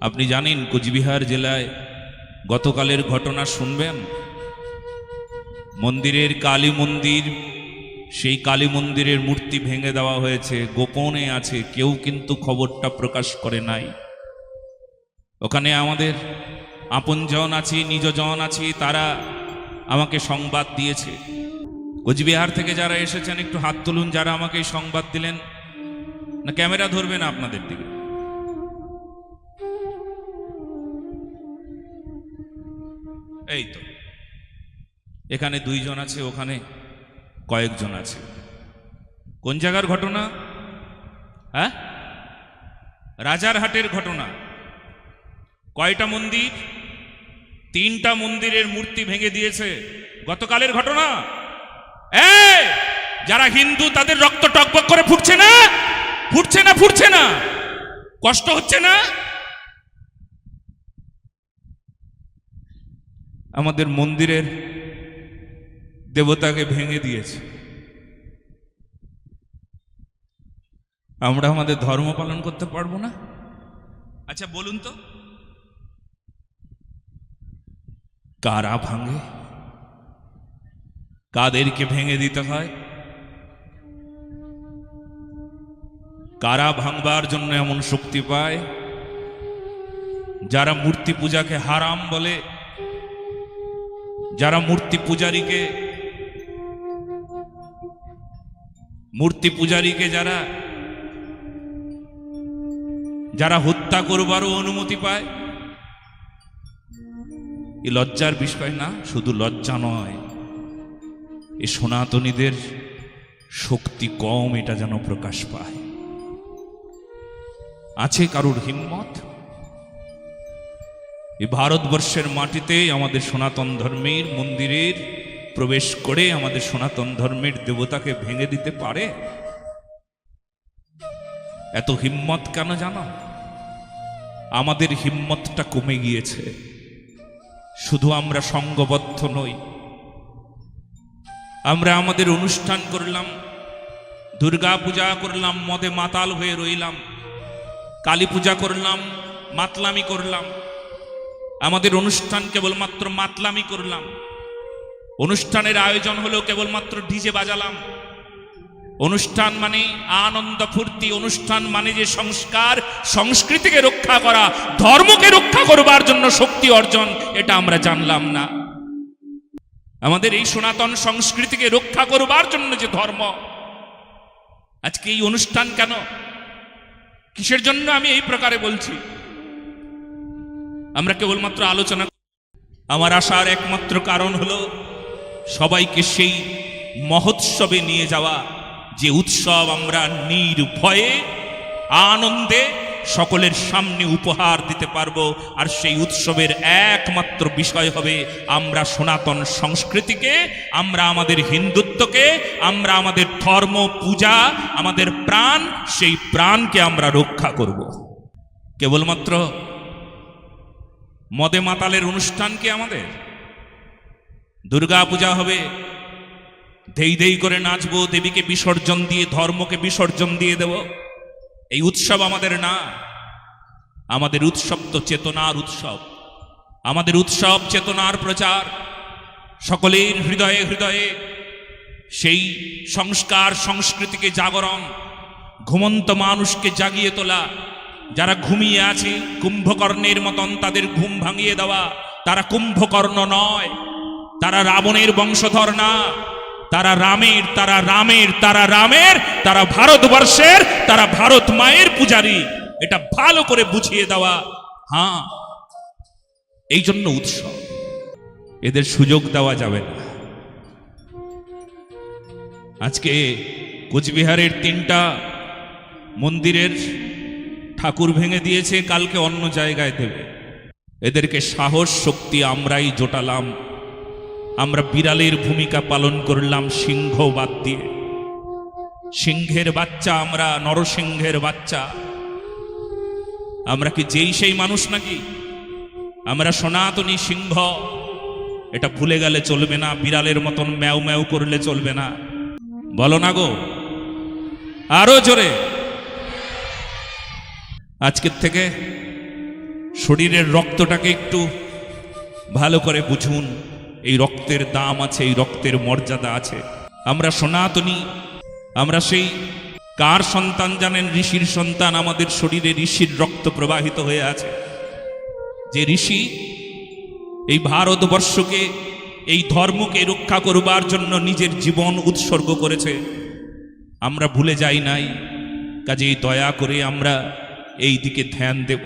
আপনি জানেন কোচবিহার জেলায় গতকালের ঘটনা শুনবেন? মন্দিরের কালী মন্দির, সেই কালী মন্দিরের মূর্তি ভেঙে দেওয়া হয়েছে। গোপনে আছে, কেউ কিন্তু খবরটা প্রকাশ করে নাই। ওখানে আমাদের আপনজন আছে, নিজজন আছে, তারা আমাকে সংবাদ দিয়েছে। কোচবিহার থেকে যারা এসেছেন, একটু হাত তুলুন, যারা আমাকে সংবাদ দিলেন। না, ক্যামেরা ধরবে না আপনাদের দিকে। এই তো। এখানে দুইজন আছে, ওখানে কয়েকজন আছে। কোন জায়গার ঘটনা? হ্যাঁ? রাজারহাটের ঘটনা। কয়টা মন্দির? তিনটা মন্দিরের মূর্তি ভেঙে দিয়েছে। গতকালের ঘটনা? এই, যারা হিন্দু, তাদের রক্ত টকবক করে ফুটছে না? ফুটছে না ফুটছে না। কষ্ট হচ্ছে না? আমাদের মন্দিরের দেবতাকে ভেঙে দিয়েছে। আমরা আমাদের ধর্ম পালন করতে পারব না? আচ্ছা বলুন তো। কারা ভাঙে? কাদেরকে ভেঙে দিতে হয়? কারা ভাঙবার জন্য এমন শক্তি পায়? যারা মূর্তি পূজাকে হারাম বলে যারা মূর্তি পূজারীকে মূর্তি পূজারীকে যারা যারা হত্যা করবারও অনুমতি পায়, এ লজ্জার বিষয় না, শুধু লজ্জা নয়, এ সনাতনীদের শক্তি কম এটা যেন প্রকাশ পায়। আছে কারুর হিম্মত? এই ভারতবর্ষের মাটিতে আমাদের সনাতন ধর্মের মন্দিরের প্রবেশ করে আমাদের সনাতন ধর্মের দেবতাকে ভেঙে দিতে পারে? এত হিম্মত কেন জানো? আমাদের হিম্মতটা কমে গিয়েছে। শুধু আমরা সঙ্গবদ্ধ নই। আমরা আমাদের অনুষ্ঠান করলাম দুর্গা পূজা করলাম, মদে মাতাল হয়ে রইলাম। কালী পূজা করলাম, মাতলামি করলাম। আমাদের অনুষ্ঠান কেবলমাত্র মাতলামি করলাম। অনুষ্ঠানের আয়োজন হলো কেবলমাত্র ডিজে বাজালাম। অনুষ্ঠান মানে আনন্দ ফুর্তি, অনুষ্ঠান মানে যে সংস্কার, সংস্কৃতিকে রক্ষা করা, ধর্মকে রক্ষা করবার জন্য শক্তি অর্জন, এটা আমরা জানলাম না। আমাদের এই সনাতন সংস্কৃতিকে রক্ষা করবার জন্য যে ধর্ম, আজকে এই অনুষ্ঠান কেন? কিসের জন্য আমি এই প্রকারে বলছি? আমরা কেবলমাত্র আলোচনা আমার আসার একমাত্র কারণ হলো সবাইকে সেই মহোৎসবে নিয়ে যাওয়া যে উৎসব আমরা নির্ভয়ে, আনন্দে সকলের সামনে উপহার দিতে পারব। আর সেই উৎসবের একমাত্র বিষয় হবে আমরা সনাতন সংস্কৃতিকে, আমরা আমাদের হিন্দুত্বকে, আমরা আমাদের ধর্ম, পূজা, আমাদের প্রাণ, সেই প্রাণকে আমরা রক্ষা করব। কেবলমাত্র মদে মাতালের অনুষ্ঠান কি আমাদের? দুর্গা পূজা হবে। ধেই ধেই করে নাচবো, দেবীকে বিসর্জন দিয়ে, ধর্মকে বিসর্জন দিয়ে দেব। এই উৎসব আমাদের না। আমাদের উৎসব তো চেতনার উৎসব। আমাদের উৎসব চেতনার প্রচার। সকলের হৃদয়ে হৃদয়ে সেই সংস্কার সংস্কৃতিকে জাগরণ, ঘুমন্ত মানুষকে জাগিয়ে তোলা যারা ঘুমিয়ে আছে, কুম্ভকর্ণের মতন তাদের ঘুম ভাঙিয়ে দেওয়া, তারা কুম্ভকর্ণ নয়। তারা রাবণের বংশধর না। তারা রামের তারা রামের তারা রামের, তারা ভারতবর্ষের, তারা ভারত মায়ের পূজারী। এটা ভালো করে বুঝিয়ে দেওয়া। হ্যাঁ এই জন্য উৎসব। এদের সুযোগ দেওয়া যাবে না। আজকে কোচবিহারের তিনটা মন্দিরের ঠাকুর ভেঙে দিয়েছে, কালকে অন্য জায়গায় দেবে। এদেরকে সাহস, শক্তি আমরাই জোটালাম। আমরা বিড়ালের ভূমিকা পালন করলাম সিংহ বাদ দিয়ে। সিংহের বাচ্চা, আমরা নরসিংহের বাচ্চা। আমরা কি যেই সেই মানুষ নাকি? আমরা সনাতনী সিংহ। এটা ভুলে গেলে চলবে না, বিড়ালের মতন ম্যাও ম্যাও করলে চলবে না। বলো না গো। আরও জোরে। আজকের থেকে শরীরের রক্তটাকে একটু ভালো করে বুঝুন। এই রক্তের দাম আছে, এই রক্তের মর্যাদা আছে। আমরা সনাতনী, আমরা সেই কার সন্তান জানেন? ঋষির সন্তান আমাদের শরীরে ঋষির রক্ত প্রবাহিত হয়ে আছে। যে ঋষি এই ভারতবর্ষকে, এই ধর্মকে রক্ষা করবার জন্য নিজের জীবন উৎসর্গ করেছে, আমরা ভুলে যাই নাই। কাজেই দয়া করে আমরা এই দিকে ধ্যান দেব